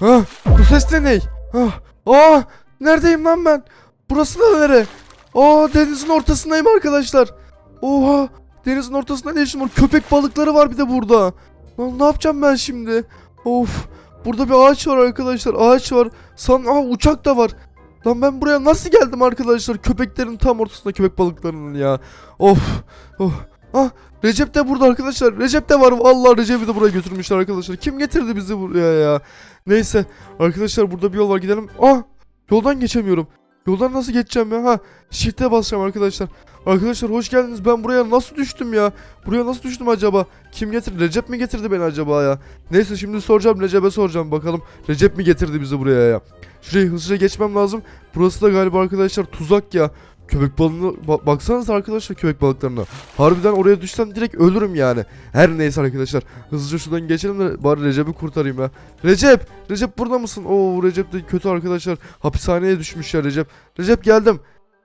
Ha, bu ses de ne? Ah, aa, neredeyim lan ben? Burası da nere? Aa, denizin ortasındayım arkadaşlar. Oha, denizin ortasında ne işim var? Köpek balıkları var bir de burada. Lan ne yapacağım ben şimdi? Of, burada bir ağaç var arkadaşlar. Ağaç var. San, aa, uçak da var. Lan ben buraya nasıl geldim arkadaşlar? Köpeklerin tam ortasında köpek balıklarının ya. Of, of. Ah, Recep de burada arkadaşlar. Recep de var. Vallahi Recep'i de buraya götürmüşler arkadaşlar. Kim getirdi bizi buraya ya? Neyse arkadaşlar burada bir yol var gidelim. Ah yoldan geçemiyorum. Yoldan nasıl geçeceğim ya? Ha shift'e basacağım arkadaşlar. Arkadaşlar hoş geldiniz. Ben buraya nasıl düştüm ya? Buraya nasıl düştüm acaba? Kim getirdi? Recep mi getirdi beni acaba ya? Neyse şimdi soracağım Recep'e soracağım bakalım. Recep mi getirdi bizi buraya ya? Şurayı hızlıca geçmem lazım. Burası da galiba arkadaşlar tuzak ya. Köpek balığını ba- baksanıza arkadaşlar köpek balıklarına. Harbiden oraya düşsem direkt ölürüm yani. Her neyse arkadaşlar. Hızlıca şuradan geçelim de bari Recep'i kurtarayım ya. Recep! Recep burada mısın? Oo Recep de kötü arkadaşlar. Hapishaneye düşmüş ya Recep. Recep geldim.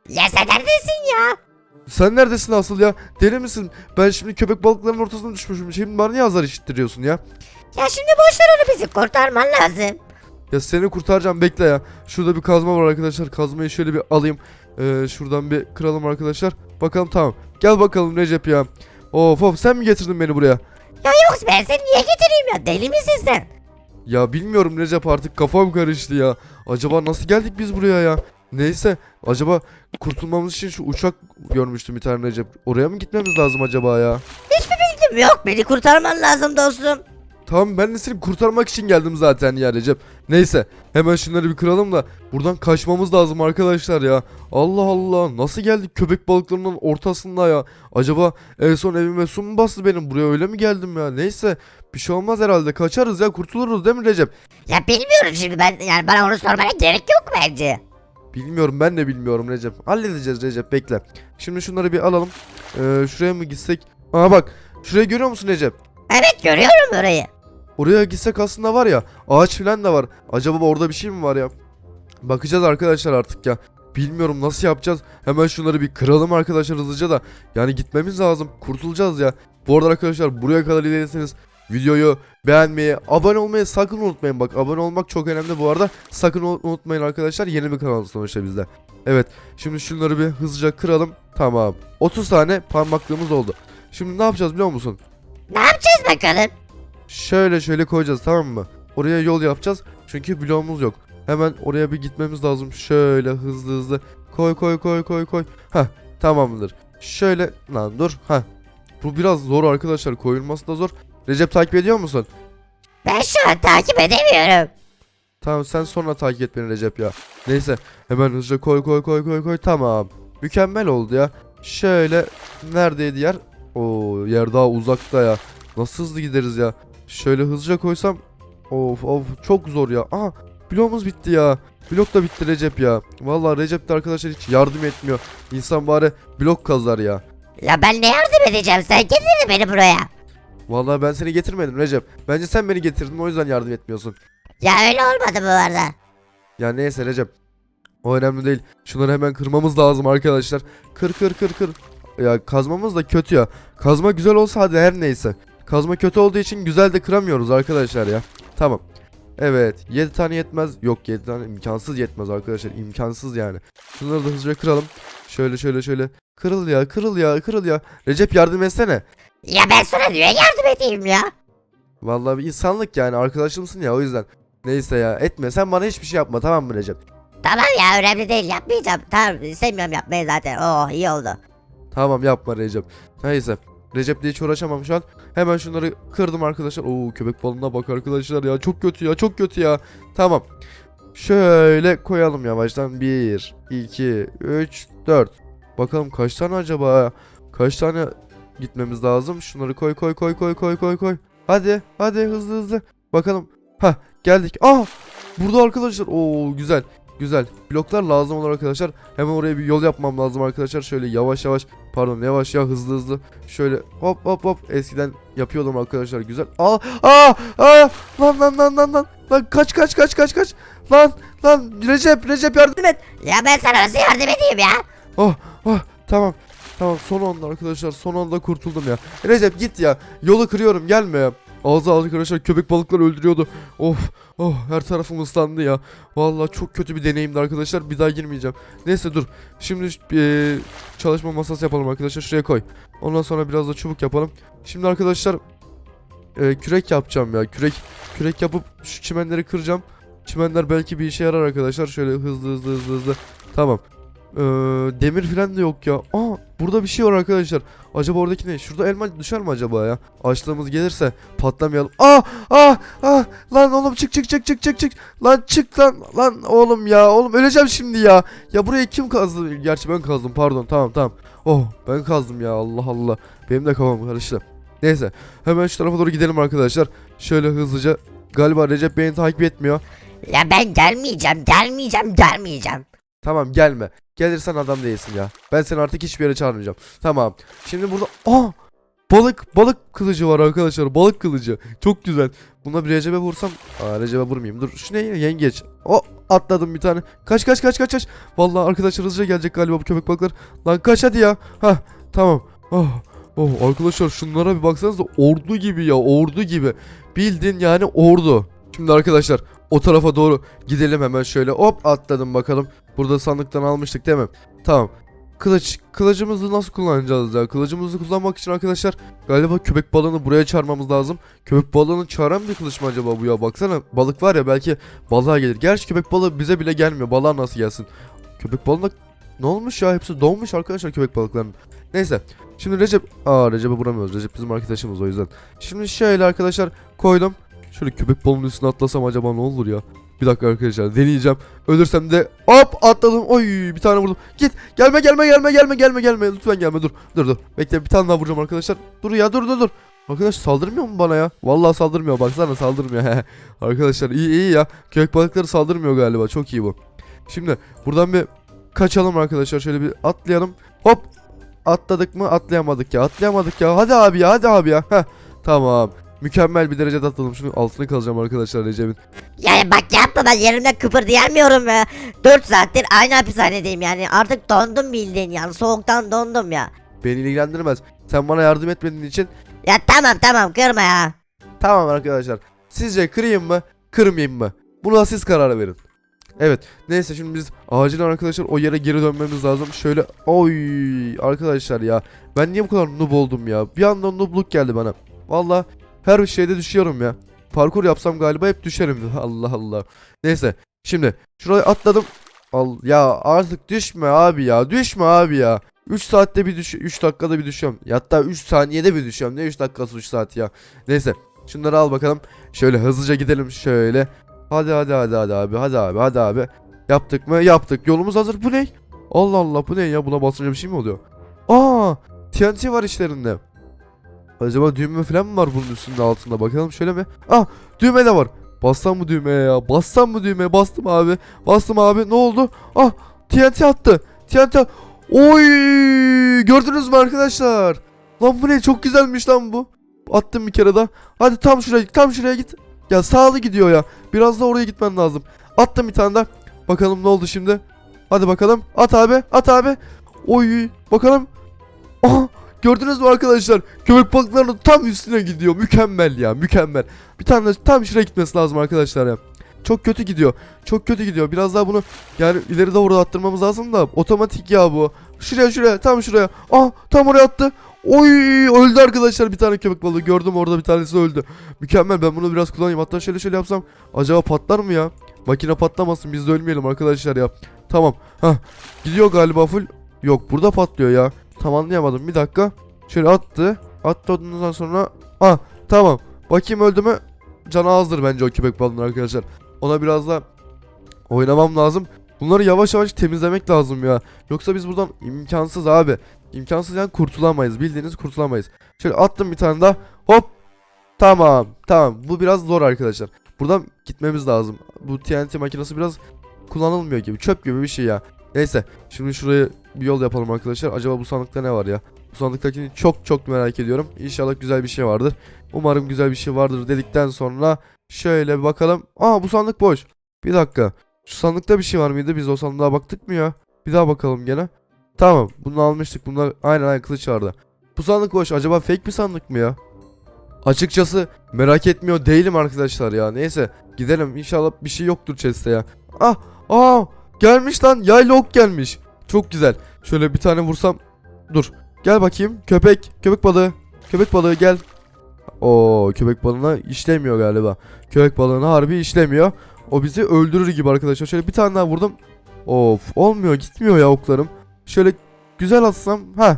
Ya sen neredesin ya? Sen neredesin asıl ya? Deli misin? Ben şimdi köpek balıklarının ortasına düşmüşüm. Şimdi bana niye azar işittiriyorsun ya? Ya şimdi boş ver onu bizi kurtarman lazım. Ya seni kurtaracağım bekle ya. Şurada bir kazma var arkadaşlar. Kazmayı şöyle bir alayım. Ee, şuradan bir kıralım arkadaşlar. Bakalım tamam. Gel bakalım Recep ya. Of of sen mi getirdin beni buraya? Ya yoksa ben seni niye getireyim ya? Deli misin sen? Ya bilmiyorum Recep artık kafam karıştı ya. Acaba nasıl geldik biz buraya ya? Neyse acaba kurtulmamız için şu uçak görmüştüm bir tane Recep. Oraya mı gitmemiz lazım acaba ya? Bildim yok beni kurtarman lazım dostum. Tamam ben de seni kurtarmak için geldim zaten ya Recep. Neyse hemen şunları bir kıralım da buradan kaçmamız lazım arkadaşlar ya. Allah Allah nasıl geldik köpek balıklarının ortasında ya. Acaba en son evime su mu bastı benim buraya öyle mi geldim ya. Neyse bir şey olmaz herhalde kaçarız ya kurtuluruz değil mi Recep? Ya bilmiyorum şimdi ben yani bana onu sormana gerek yok bence. Bilmiyorum ben de bilmiyorum Recep. Halledeceğiz Recep bekle. Şimdi şunları bir alalım. Ee, şuraya mı gitsek? Aa bak şurayı görüyor musun Recep? Evet görüyorum orayı. Oraya gitsek aslında var ya ağaç falan da var. Acaba orada bir şey mi var ya? Bakacağız arkadaşlar artık ya. Bilmiyorum nasıl yapacağız. Hemen şunları bir kıralım arkadaşlar hızlıca da. Yani gitmemiz lazım. Kurtulacağız ya. Bu arada arkadaşlar buraya kadar izlediyseniz videoyu beğenmeyi, abone olmayı sakın unutmayın. Bak abone olmak çok önemli bu arada. Sakın unutmayın arkadaşlar. Yeni bir kanal sonuçta bizde. Evet. Şimdi şunları bir hızlıca kıralım. Tamam. 30 tane parmaklığımız oldu. Şimdi ne yapacağız biliyor musun? Ne yapacağız bakalım? Şöyle şöyle koyacağız tamam mı? Oraya yol yapacağız. Çünkü bloğumuz yok. Hemen oraya bir gitmemiz lazım. Şöyle hızlı hızlı. Koy koy koy koy koy. Heh tamamdır. Şöyle lan dur. Heh. Bu biraz zor arkadaşlar. Koyulması da zor. Recep takip ediyor musun? Ben şu an takip edemiyorum. Tamam sen sonra takip et beni Recep ya. Neyse hemen hızlıca koy koy koy koy koy. Tamam. Mükemmel oldu ya. Şöyle neredeydi yer? Oo yer daha uzakta ya. Nasıl hızlı gideriz ya? Şöyle hızlıca koysam. Of of çok zor ya. Aha bloğumuz bitti ya. Blok da bitti Recep ya. Vallahi Recep de arkadaşlar hiç yardım etmiyor. İnsan bari blok kazar ya. Ya ben ne yardım edeceğim sen getirdin beni buraya. Vallahi ben seni getirmedim Recep. Bence sen beni getirdin o yüzden yardım etmiyorsun. Ya öyle olmadı bu arada. Ya neyse Recep. O önemli değil. Şunları hemen kırmamız lazım arkadaşlar. Kır kır kır kır. Ya kazmamız da kötü ya. Kazma güzel olsa hadi her neyse. Kazma kötü olduğu için güzel de kıramıyoruz arkadaşlar ya. Tamam. Evet 7 tane yetmez. Yok 7 tane imkansız yetmez arkadaşlar. imkansız yani. Şunları da hızlıca kıralım. Şöyle şöyle şöyle. Kırıl ya kırıl ya kırıl ya. Recep yardım etsene. Ya ben sana niye yardım edeyim ya? Vallahi bir insanlık yani arkadaşımsın ya o yüzden. Neyse ya etme sen bana hiçbir şey yapma tamam mı Recep? Tamam ya önemli değil yapmayacağım. Tamam istemiyorum yapmayı zaten. Oh iyi oldu. Tamam yapma Recep. Neyse. Recep'le hiç uğraşamam şu an. Hemen şunları kırdım arkadaşlar. Oo köpek balığına bak arkadaşlar ya. Çok kötü ya çok kötü ya. Tamam. Şöyle koyalım yavaştan. 1, 2, 3, 4. Bakalım kaç tane acaba? Kaç tane gitmemiz lazım? Şunları koy koy koy koy koy koy koy. Hadi hadi hızlı hızlı. Bakalım. Ha geldik. Ah burada arkadaşlar. Oo güzel. Güzel. Bloklar lazım olur arkadaşlar. Hemen oraya bir yol yapmam lazım arkadaşlar. Şöyle yavaş yavaş Pardon yavaş ya hızlı hızlı. Şöyle hop hop hop. Eskiden yapıyordum arkadaşlar güzel. Aa aa aa lan lan lan lan lan. Lan kaç kaç kaç kaç kaç. Lan lan Recep Recep yardım et. Ya ben sana nasıl yardım edeyim ya? Oh oh tamam. Tamam son anda arkadaşlar son anda kurtuldum ya. Recep git ya. Yolu kırıyorum gelme ya. Ağzı arkadaşlar köpek balıkları öldürüyordu. Of oh her tarafım ıslandı ya. Vallahi çok kötü bir deneyimdi arkadaşlar. Bir daha girmeyeceğim. Neyse dur. Şimdi e, çalışma masası yapalım arkadaşlar. Şuraya koy. Ondan sonra biraz da çubuk yapalım. Şimdi arkadaşlar e, kürek yapacağım ya. Kürek kürek yapıp şu çimenleri kıracağım. Çimenler belki bir işe yarar arkadaşlar. Şöyle hızlı hızlı hızlı hızlı. Tamam. Ee, demir falan da yok ya. Aa burada bir şey var arkadaşlar. Acaba oradaki ne? Şurada elma düşer mi acaba ya? Açlığımız gelirse patlamayalım. Aa aa aa lan oğlum çık çık çık çık çık çık. Lan çık lan lan oğlum ya. Oğlum öleceğim şimdi ya. Ya burayı kim kazdı? Gerçi ben kazdım pardon tamam tamam. Oh ben kazdım ya Allah Allah. Benim de kafam karıştı. Neyse hemen şu tarafa doğru gidelim arkadaşlar. Şöyle hızlıca. Galiba Recep beni takip etmiyor. Ya ben gelmeyeceğim gelmeyeceğim gelmeyeceğim. Tamam gelme. Gelirsen adam değilsin ya. Ben seni artık hiçbir yere çağırmayacağım. Tamam. Şimdi burada aa balık balık kılıcı var arkadaşlar. Balık kılıcı. Çok güzel. Buna bir Recep'e vursam. Aa Recep'e vurmayayım. Dur şu ne yengeç. O atladım bir tane. Kaç kaç kaç kaç kaç. Vallahi arkadaşlar hızlıca gelecek galiba bu köpek balıklar. Lan kaç hadi ya. Ha tamam. Oh. Oh arkadaşlar şunlara bir baksanıza ordu gibi ya ordu gibi. Bildin yani ordu. Şimdi arkadaşlar o tarafa doğru gidelim hemen şöyle hop atladım bakalım. Burada sandıktan almıştık değil mi? Tamam. Kılıç. Kılıcımızı nasıl kullanacağız ya? Kılıcımızı kullanmak için arkadaşlar galiba köpek balığını buraya çağırmamız lazım. Köpek balığını çağıran bir kılıç mı acaba bu ya? Baksana balık var ya belki balığa gelir. Gerçi köpek balığı bize bile gelmiyor. Balığa nasıl gelsin? Köpek balığına ne olmuş ya? Hepsi donmuş arkadaşlar köpek balıklarının. Neyse. Şimdi Recep... Aa Recep'e vuramıyoruz. Recep bizim arkadaşımız o yüzden. Şimdi şöyle arkadaşlar koydum. Şöyle köpek balığının üstüne atlasam acaba ne olur ya? Bir dakika arkadaşlar deneyeceğim. Ölürsem de hop atladım. Oy bir tane vurdum. Git. Gelme gelme gelme gelme gelme gelme. Lütfen gelme dur. Dur dur. Bekle bir tane daha vuracağım arkadaşlar. Dur ya dur dur dur. Arkadaş saldırmıyor mu bana ya? Vallahi saldırmıyor. Baksana saldırmıyor. arkadaşlar iyi iyi ya. Köpek balıkları saldırmıyor galiba. Çok iyi bu. Şimdi buradan bir kaçalım arkadaşlar. Şöyle bir atlayalım. Hop. Atladık mı? Atlayamadık ya. Atlayamadık ya. Hadi abi ya. Hadi abi ya. Heh. Tamam. Mükemmel bir derecede atladım. Şunu altına kalacağım arkadaşlar Recep'in. Yani bak yapma ben yerimden kıpırdayamıyorum ya. 4 saattir aynı hapishanedeyim yani artık dondum bildiğin yani soğuktan dondum ya. Beni ilgilendirmez. Sen bana yardım etmediğin için Ya tamam tamam kırma ya. tamam arkadaşlar. Sizce kırayım mı? Kırmayayım mı? Buna siz karar verin. Evet. Neyse şimdi biz acilen arkadaşlar o yere geri dönmemiz lazım. Şöyle oy arkadaşlar ya. Ben niye bu kadar noob oldum ya? Bir anda noobluk geldi bana. Valla her şeyde düşüyorum ya. Parkur yapsam galiba hep düşerim. Allah Allah. Neyse. Şimdi şuraya atladım. Al ya artık düşme abi ya. Düşme abi ya. 3 saatte bir düş 3 dakikada bir düşüyorum. Hatta 3 saniyede bir düşüyorum. Ne 3 dakikası 3 saat ya. Neyse. Şunları al bakalım. Şöyle hızlıca gidelim şöyle. Hadi hadi hadi hadi abi. Hadi abi hadi abi. Yaptık mı? Yaptık. Yolumuz hazır. Bu ne? Allah Allah bu ne ya? Buna basınca bir şey mi oluyor? Aa! TNT var içlerinde. Acaba düğme falan mı var bunun üstünde altında? Bakalım şöyle mi? Ah! Düğme de var. Bassam mı düğmeye ya? Bassam mı düğmeye? Bastım abi. Bastım abi. Ne oldu? Ah! TNT attı. TNT Oy! Gördünüz mü arkadaşlar? Lan bu ne? Çok güzelmiş lan bu. Attım bir kere daha. Hadi tam şuraya tam şuraya git. Ya sağlı gidiyor ya. Biraz da oraya gitmen lazım. Attım bir tane daha. Bakalım ne oldu şimdi. Hadi bakalım. At abi. At abi. Oy. Bakalım. Aha. Gördünüz mü arkadaşlar? Köpek balıklarının tam üstüne gidiyor. Mükemmel ya. Mükemmel. Bir tane tam şuraya gitmesi lazım arkadaşlar ya. Çok kötü gidiyor. Çok kötü gidiyor. Biraz daha bunu yani ileri doğru attırmamız lazım da otomatik ya bu. Şuraya şuraya tam şuraya. Ah tam oraya attı. Oy öldü arkadaşlar bir tane köpek balığı gördüm orada bir tanesi öldü. Mükemmel ben bunu biraz kullanayım hatta şöyle şöyle yapsam acaba patlar mı ya? Makine patlamasın biz de ölmeyelim arkadaşlar ya. Tamam. Hah gidiyor galiba full. Yok burada patlıyor ya. Tam anlayamadım bir dakika. Şöyle attı. Attı ondan sonra. Ah tamam. Bakayım öldü mü? Canı azdır bence o köpek balığının arkadaşlar. Ona biraz da oynamam lazım. Bunları yavaş yavaş temizlemek lazım ya. Yoksa biz buradan imkansız abi. İmkansız yani kurtulamayız. Bildiğiniz kurtulamayız. Şöyle attım bir tane daha. Hop. Tamam. Tamam. Bu biraz zor arkadaşlar. Buradan gitmemiz lazım. Bu TNT makinesi biraz kullanılmıyor gibi. Çöp gibi bir şey ya. Neyse. Şimdi şuraya bir yol yapalım arkadaşlar. Acaba bu sandıkta ne var ya? Bu sandıktakini çok çok merak ediyorum. İnşallah güzel bir şey vardır. Umarım güzel bir şey vardır dedikten sonra şöyle bir bakalım. Aa bu sandık boş. Bir dakika. Şu sandıkta bir şey var mıydı? Biz o sandığa baktık mı ya? Bir daha bakalım gene. Tamam. Bunu almıştık. Bunlar aynen aynen kılıç vardı. Bu sandık boş. Acaba fake bir sandık mı ya? Açıkçası merak etmiyor değilim arkadaşlar ya. Neyse gidelim. İnşallah bir şey yoktur chest'te ya. Ah! Aa! Gelmiş lan. Yaylı ok gelmiş. Çok güzel. Şöyle bir tane vursam. Dur. Gel bakayım. Köpek. Köpek balığı. Köpek balığı gel. Oo köpek balığına işlemiyor galiba. Köpek balığına harbi işlemiyor. O bizi öldürür gibi arkadaşlar. Şöyle bir tane daha vurdum. Of olmuyor gitmiyor ya oklarım. Şöyle güzel atsam. Ha.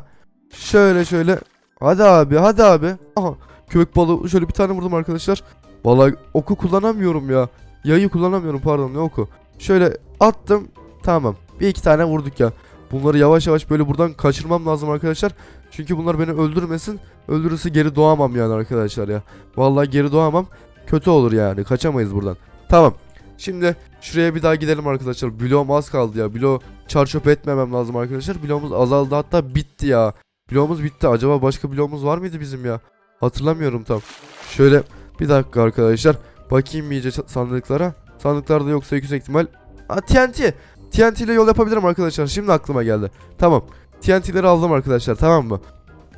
Şöyle şöyle. Hadi abi hadi abi. Aha köpek balığı şöyle bir tane vurdum arkadaşlar. Vallahi oku kullanamıyorum ya. Yayı kullanamıyorum pardon ne oku. Şöyle attım. Tamam. Bir iki tane vurduk ya. Bunları yavaş yavaş böyle buradan kaçırmam lazım arkadaşlar. Çünkü bunlar beni öldürmesin. Öldürürse geri doğamam yani arkadaşlar ya. Vallahi geri doğamam. Kötü olur yani. Kaçamayız buradan. Tamam. Şimdi şuraya bir daha gidelim arkadaşlar. Bloğum az kaldı ya. Bloğu çarçöp etmemem lazım arkadaşlar. Bloğumuz azaldı hatta bitti ya. Bloğumuz bitti. Acaba başka bloğumuz var mıydı bizim ya? Hatırlamıyorum tam. Şöyle bir dakika arkadaşlar. Bakayım iyice sa- sandıklara. Sandıklarda yoksa yüksek ihtimal. Aa TNT. TNT ile yol yapabilirim arkadaşlar. Şimdi aklıma geldi. Tamam. TNT'leri aldım arkadaşlar tamam mı?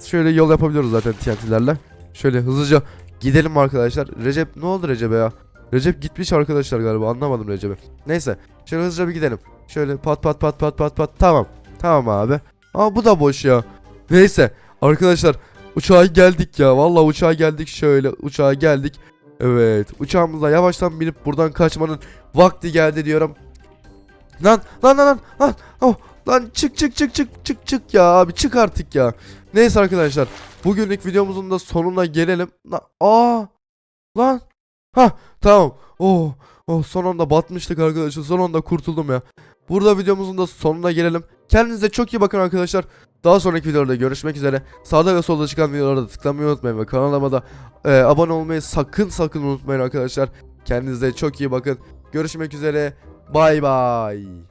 Şöyle yol yapabiliyoruz zaten TNT'lerle. Şöyle hızlıca gidelim arkadaşlar. Recep ne oldu Recep'e ya? Recep gitmiş arkadaşlar galiba anlamadım Recep'i. Neyse şöyle hızlıca bir gidelim. Şöyle pat pat pat pat pat pat tamam. Tamam abi. Aa bu da boş ya. Neyse arkadaşlar uçağa geldik ya. Vallahi uçağa geldik şöyle uçağa geldik. Evet uçağımıza yavaştan binip buradan kaçmanın vakti geldi diyorum. Lan lan lan lan lan. Oh, lan çık çık çık çık çık çık ya abi çık artık ya. Neyse arkadaşlar bugünlük videomuzun da sonuna gelelim. Lan, aa lan. Ha tamam. Oh, oh son anda batmıştık arkadaşlar. Son anda kurtuldum ya. Burada videomuzun da sonuna gelelim. Kendinize çok iyi bakın arkadaşlar. Daha sonraki videolarda görüşmek üzere. Sağda ve solda çıkan videolara da tıklamayı unutmayın ve kanalıma da e, abone olmayı sakın sakın unutmayın arkadaşlar. Kendinize çok iyi bakın. Görüşmek üzere. 바이바이